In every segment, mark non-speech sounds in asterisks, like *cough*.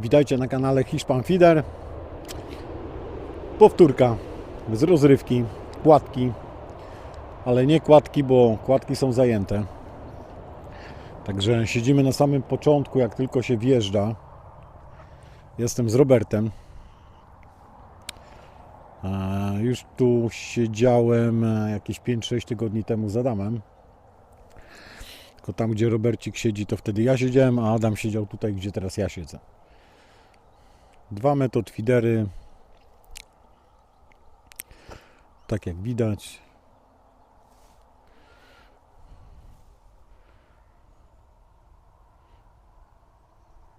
Witajcie na kanale Hiszpan Fider. Powtórka z rozrywki, kładki, ale nie kładki, bo kładki są zajęte. Także siedzimy na samym początku, jak tylko się wjeżdża. Jestem z Robertem. Już tu siedziałem e, jakieś 5-6 tygodni temu z Adamem. Tylko tam, gdzie Robercik siedzi, to wtedy ja siedziałem, a Adam siedział tutaj, gdzie teraz ja siedzę. Dwa metod fidery. Tak jak widać.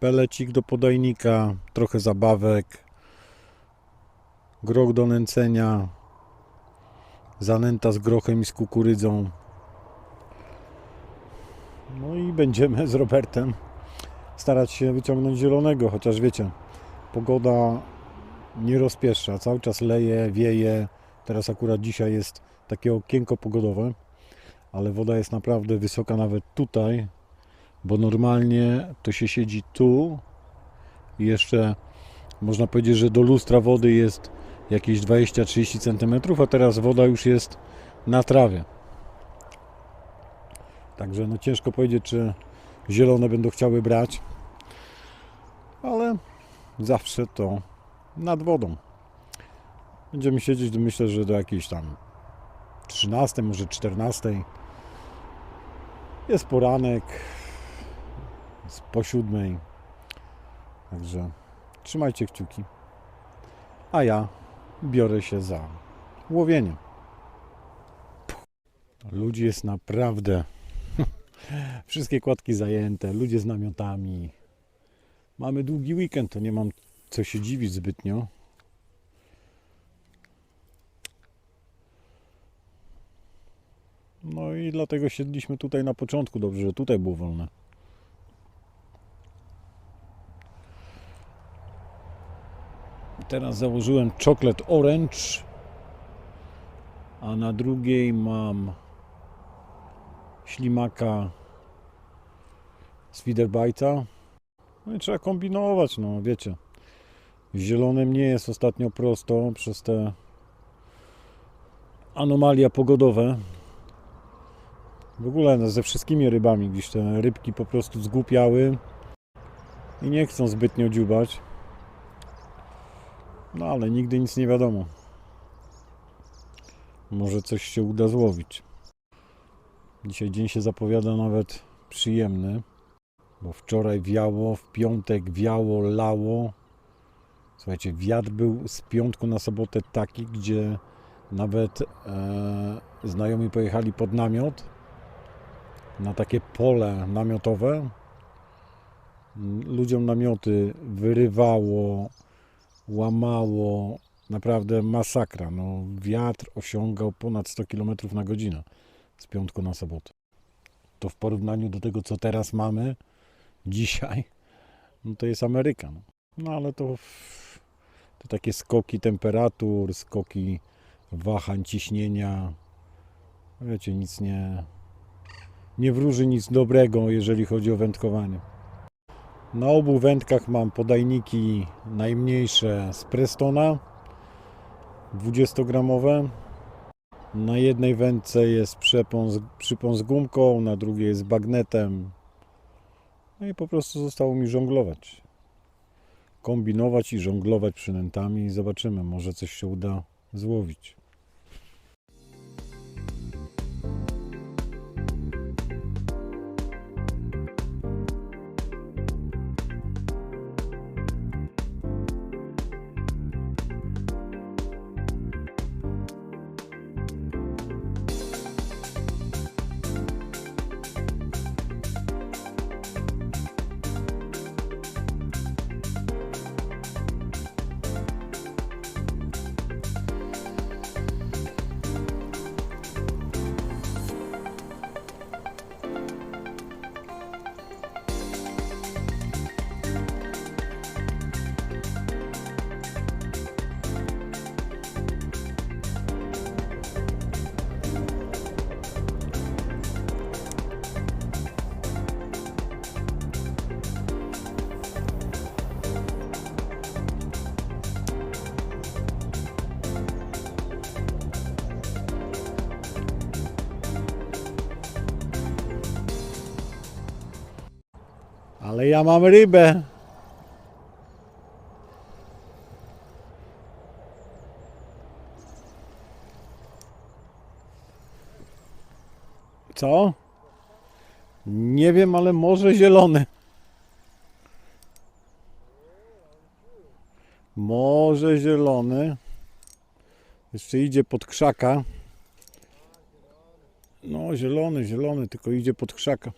Pelecik do podajnika, trochę zabawek, groch do nęcenia, zanęta z grochem i z kukurydzą. No i będziemy z Robertem starać się wyciągnąć zielonego, chociaż wiecie, pogoda nie rozpieszcza, cały czas leje, wieje. Teraz akurat dzisiaj jest takie okienko pogodowe, ale woda jest naprawdę wysoka nawet tutaj, bo normalnie to się siedzi tu i jeszcze można powiedzieć, że do lustra wody jest jakieś 20-30 cm, a teraz woda już jest na trawie. Także no ciężko powiedzieć, czy zielone będą chciały brać, zawsze to nad wodą. Będziemy siedzieć, myślę, że do jakiejś tam 13, może 14. Jest poranek, jest po siódmej. Także trzymajcie kciuki. A ja biorę się za łowienie. Ludzi jest naprawdę *laughs* Wszystkie kładki zajęte, ludzie z namiotami. Mamy długi weekend, to nie mam co się dziwić zbytnio. No i dlatego siedliśmy tutaj na początku. Dobrze, że tutaj było wolne. Teraz założyłem chocolate orange, a na drugiej mam ślimaka z Widerbajta. No i trzeba kombinować, no wiecie. Zielonym nie jest ostatnio prosto przez te anomalia pogodowe. W ogóle no, ze wszystkimi rybami, gdzieś te rybki po prostu zgłupiały i nie chcą zbytnio dziubać. No ale nigdy nic nie wiadomo. Może coś się uda złowić. Dzisiaj dzień się zapowiada nawet przyjemny, bo wczoraj wiało, w piątek wiało, lało. Słuchajcie, wiatr był z piątku na sobotę taki, gdzie nawet e, znajomi pojechali pod namiot na takie pole namiotowe. Ludziom namioty wyrywało, łamało, naprawdę masakra. No, wiatr osiągał ponad 100 km na godzinę z piątku na sobotę. To w porównaniu do tego, co teraz mamy dzisiaj, no to jest Ameryka. No, no ale to, to takie skoki temperatur, skoki wahań ciśnienia. Wiecie, nic nie, nie wróży nic dobrego, jeżeli chodzi o wędkowanie. Na obu wędkach mam podajniki najmniejsze z Prestona, 20-gramowe. Na jednej wędce jest przepon z, przypon z gumką, na drugiej jest bagnetem. No i po prostu zostało mi żonglować. Kombinować i żonglować przynętami i zobaczymy, może coś się uda złowić. Ja mam rybę. Co? Nie wiem, ale może zielony. Może zielony. Jeszcze idzie pod krzaka. No, zielony, zielony, tylko idzie pod krzaka.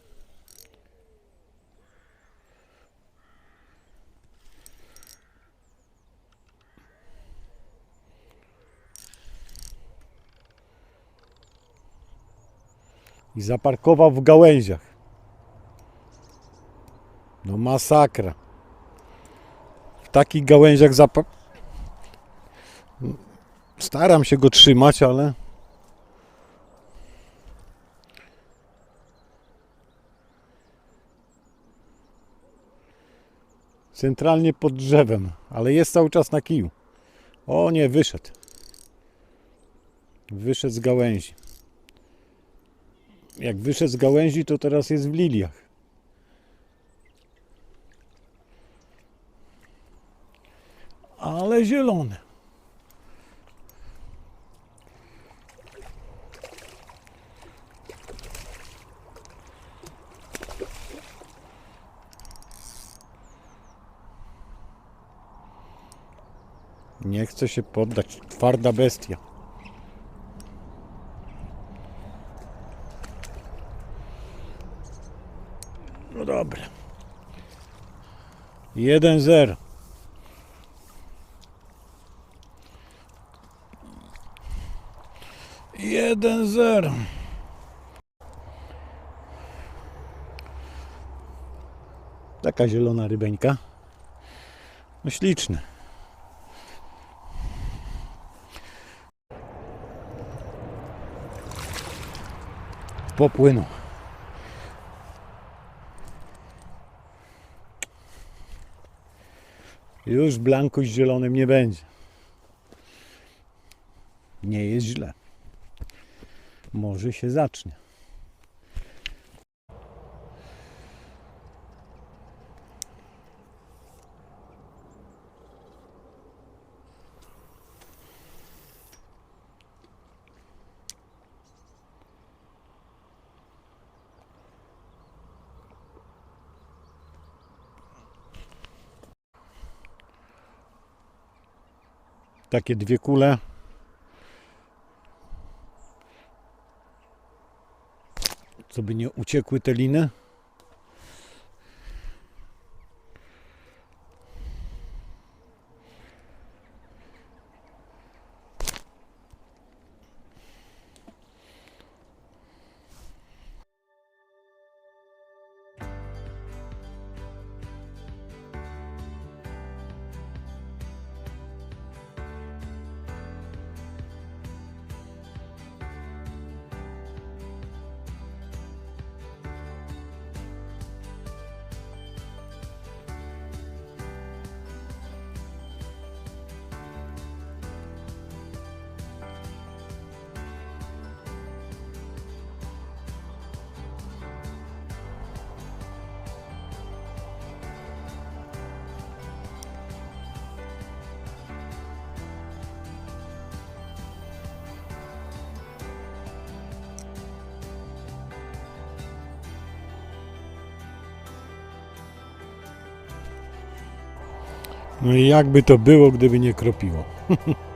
I zaparkował w gałęziach. No masakra. W takich gałęziach zapa... Staram się go trzymać, ale... Centralnie pod drzewem, ale jest cały czas na kiju. O nie, wyszedł. Wyszedł z gałęzi. Jak wyszedł z gałęzi, to teraz jest w liliach. Ale zielone. Nie chce się poddać. Twarda bestia. No dobra. 1-0. Jeden zero. Taka zielona rybeńka. No śliczny. Popłynął. Już blanku z zielonym nie będzie. Nie jest źle. Może się zacznie. Takie dwie kule. Co by nie uciekły te liny. No i jakby to było, gdyby nie kropiło. *laughs*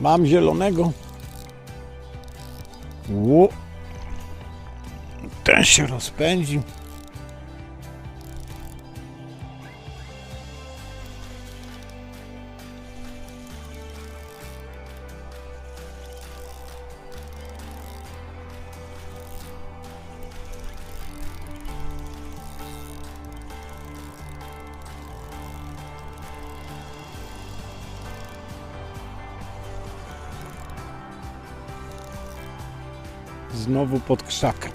Mam zielonego. Ło. Ten się rozpędził. Znowu pod krzak.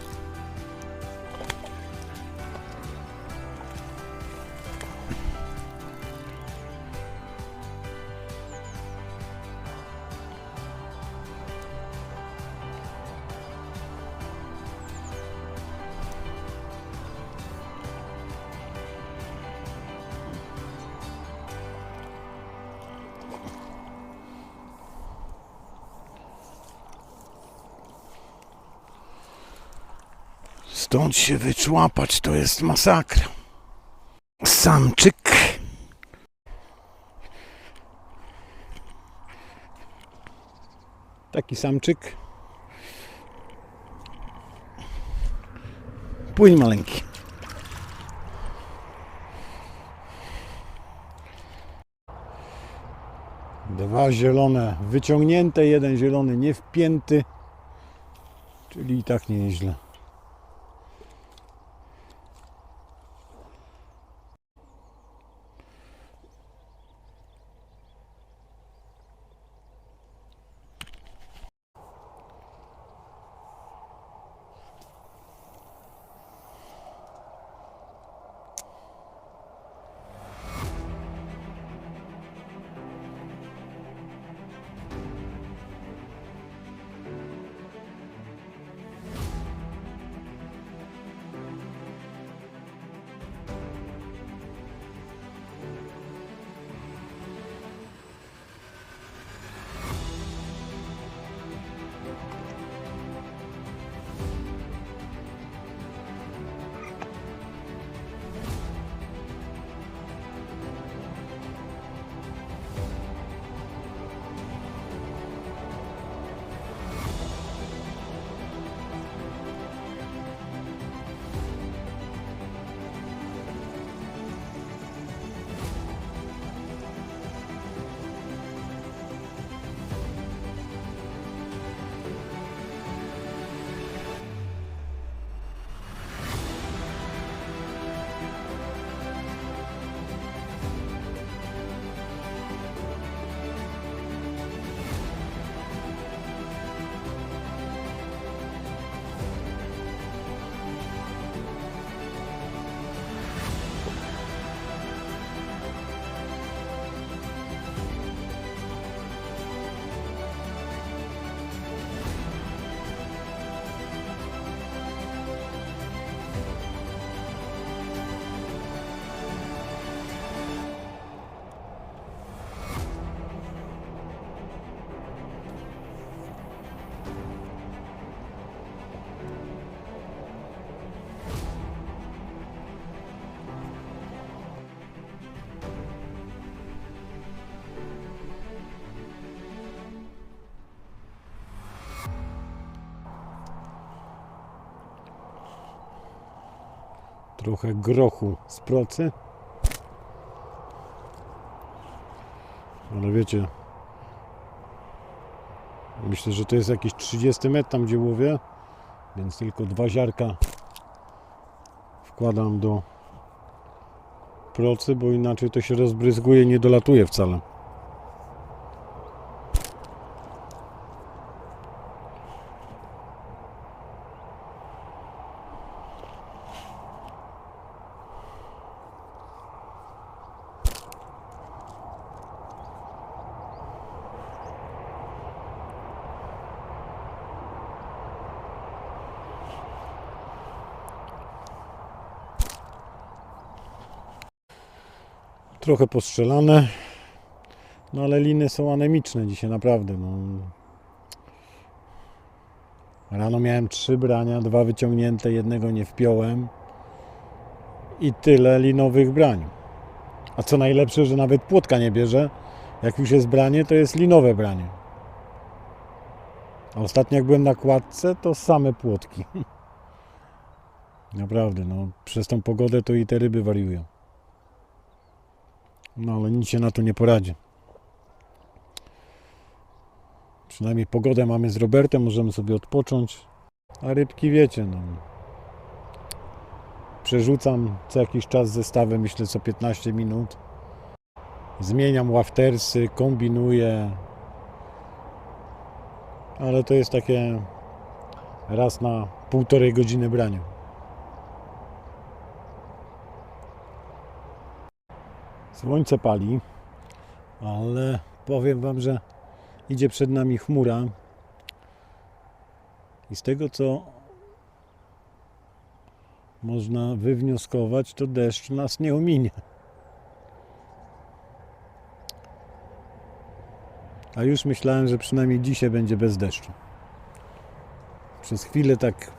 Stąd się wyczłapać to jest masakra. Samczyk. Taki samczyk. Płyń maleńki. Dwa zielone wyciągnięte, jeden zielony nie wpięty. Czyli i tak nieźle. Trochę grochu z procy. Ale wiecie, myślę, że to jest jakiś 30 metr tam, gdzie łowię, więc tylko dwa ziarka wkładam do procy, bo inaczej to się rozbryzguje, nie dolatuje wcale. Trochę postrzelane, no ale liny są anemiczne dzisiaj naprawdę. No. Rano miałem trzy brania, dwa wyciągnięte, jednego nie wpiąłem i tyle linowych brań. A co najlepsze, że nawet płotka nie bierze. Jak już jest branie, to jest linowe branie. A ostatnio jak byłem na kładce, to same płotki. *laughs* Naprawdę, no przez tą pogodę to i te ryby wariują. No ale nic się na to nie poradzi. Przynajmniej pogodę mamy z Robertem, możemy sobie odpocząć. A rybki wiecie, no. Przerzucam co jakiś czas zestawy, myślę co 15 minut. Zmieniam łaftersy, kombinuję. Ale to jest takie raz na półtorej godziny brania. Słońce pali, ale powiem Wam, że idzie przed nami chmura. I z tego co można wywnioskować, to deszcz nas nie ominie. A już myślałem, że przynajmniej dzisiaj będzie bez deszczu. Przez chwilę tak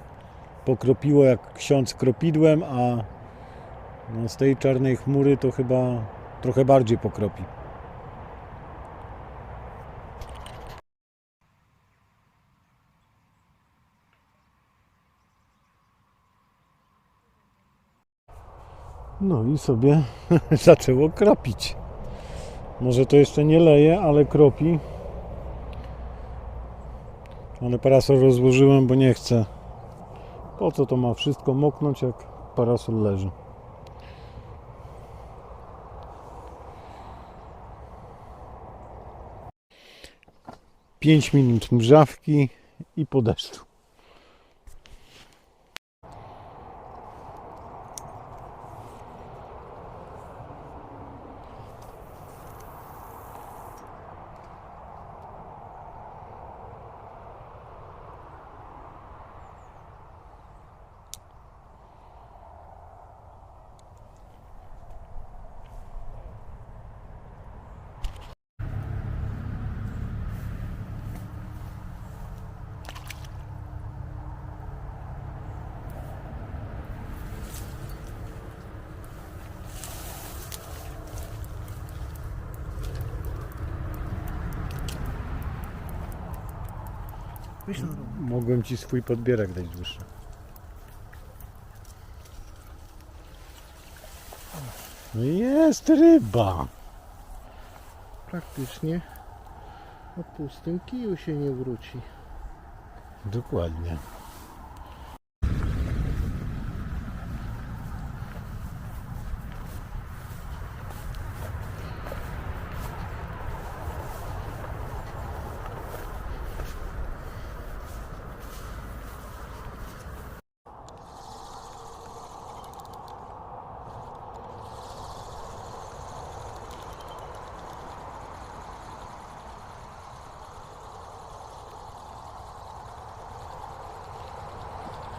pokropiło jak ksiądz kropidłem, a no z tej czarnej chmury to chyba trochę bardziej pokropi. No i sobie *laughs* zaczęło kropić. Może to jeszcze nie leje, ale kropi. Ale parasol rozłożyłem, bo nie chcę. Po co to ma wszystko moknąć, jak parasol leży? Pięć minut mrzawki i po deszczu. Rower. Mogłem ci swój podbierak dać dłuższy. No jest ryba. Praktycznie o pustym kiju się nie wróci. Dokładnie.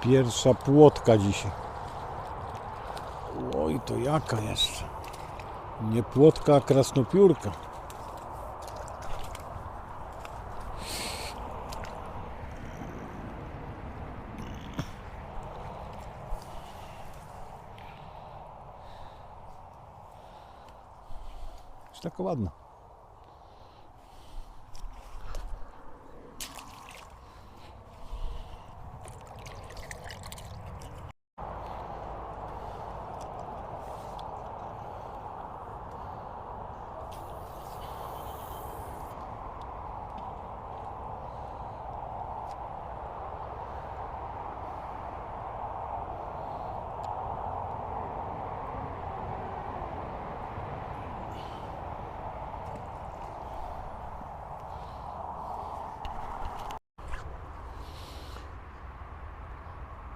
Pierwsza płotka dzisiaj. Oj, to jaka jeszcze? Nie płotka, a krasnopiórka. Jest ładna.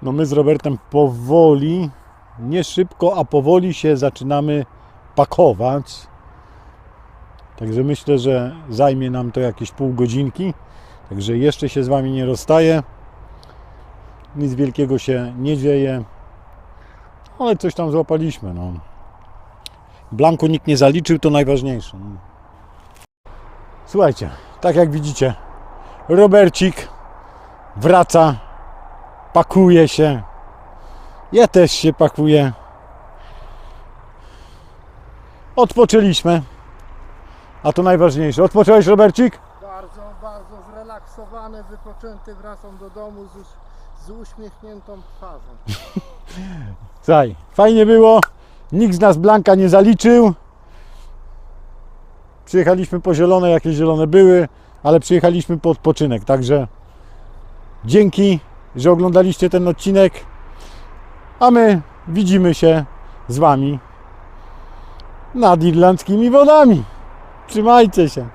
No my z Robertem powoli, nie szybko, a powoli się zaczynamy pakować. Także myślę, że zajmie nam to jakieś pół godzinki. Także jeszcze się z Wami nie rozstaję. Nic wielkiego się nie dzieje. Ale coś tam złapaliśmy. No. Blanku nikt nie zaliczył, to najważniejsze. No. Słuchajcie, tak jak widzicie, Robercik wraca pakuje się. Ja też się pakuję. Odpoczęliśmy. A to najważniejsze. Odpocząłeś, Robercik? Bardzo, bardzo zrelaksowany, wypoczęty wracam do domu z, us- z uśmiechniętą twarzą. *laughs* Słuchaj, fajnie było. Nikt z nas Blanka nie zaliczył. Przyjechaliśmy po zielone, jakie zielone były, ale przyjechaliśmy po odpoczynek. Także dzięki, że oglądaliście ten odcinek. A my widzimy się z Wami nad irlandzkimi wodami. Trzymajcie się.